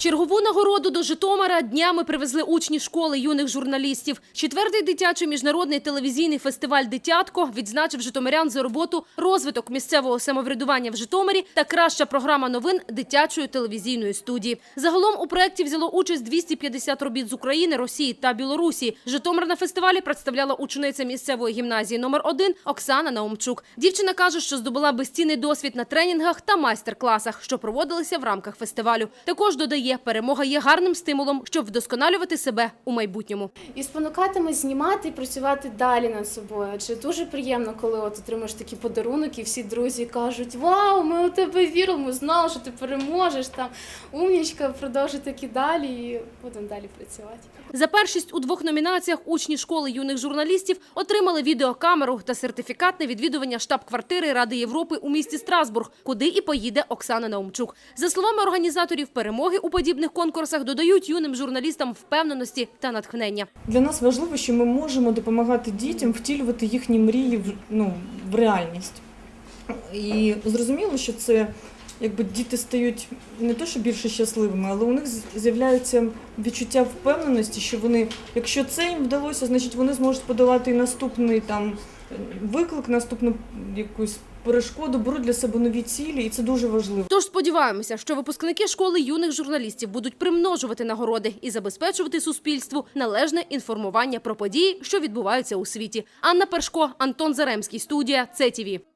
Чергову нагороду до Житомира днями привезли учні школи юних журналістів. Четвертий дитячий міжнародний телевізійний фестиваль «Дитятко» відзначив житомирян за роботу розвиток місцевого самоврядування в Житомирі та краща програма новин дитячої телевізійної студії. Загалом у проєкті взяло участь 250 робіт з України, Росії та Білорусі. Житомир на фестивалі представляла учениця місцевої гімназії номер 1 Оксана Наумчук. Дівчина каже, що здобула безцінний досвід на тренінгах та майстер-класах, що проводилися в рамках фестивалю. Також додає, перемога є гарним стимулом, щоб вдосконалювати себе у майбутньому. і спонукатиме знімати і працювати далі над собою. Адже дуже приємно, коли от отримаєш такі подарунки, і всі друзі кажуть: Вау, ми у тебе вірили, ми знали, що ти переможеш там. Умнічка, продовжуй таки далі і будемо далі працювати. За першість у двох номінаціях учні школи юних журналістів отримали відеокамеру та сертифікат на відвідування штаб-квартири Ради Європи у місті Страсбург, куди і поїде Оксана Наумчук. За словами організаторів, перемоги у подібних конкурсах додають юним журналістам впевненості та натхнення. Для нас важливо, що ми можемо допомагати дітям втілювати їхні мрії в, ну, в реальність. І зрозуміло, що це якби діти стають не то, що більше щасливими, але у них з'являється відчуття впевненості, що вони, якщо це їм вдалося, значить вони зможуть подолати і наступний там виклик, наступну якусь перешкоду, беруть для себе нові цілі, і це дуже важливо. Тож сподіваємося, що випускники школи юних журналістів будуть примножувати нагороди і забезпечувати суспільству належне інформування про події, що відбуваються у світі. Анна Першко, Антон Заремський, студія ЦТВ.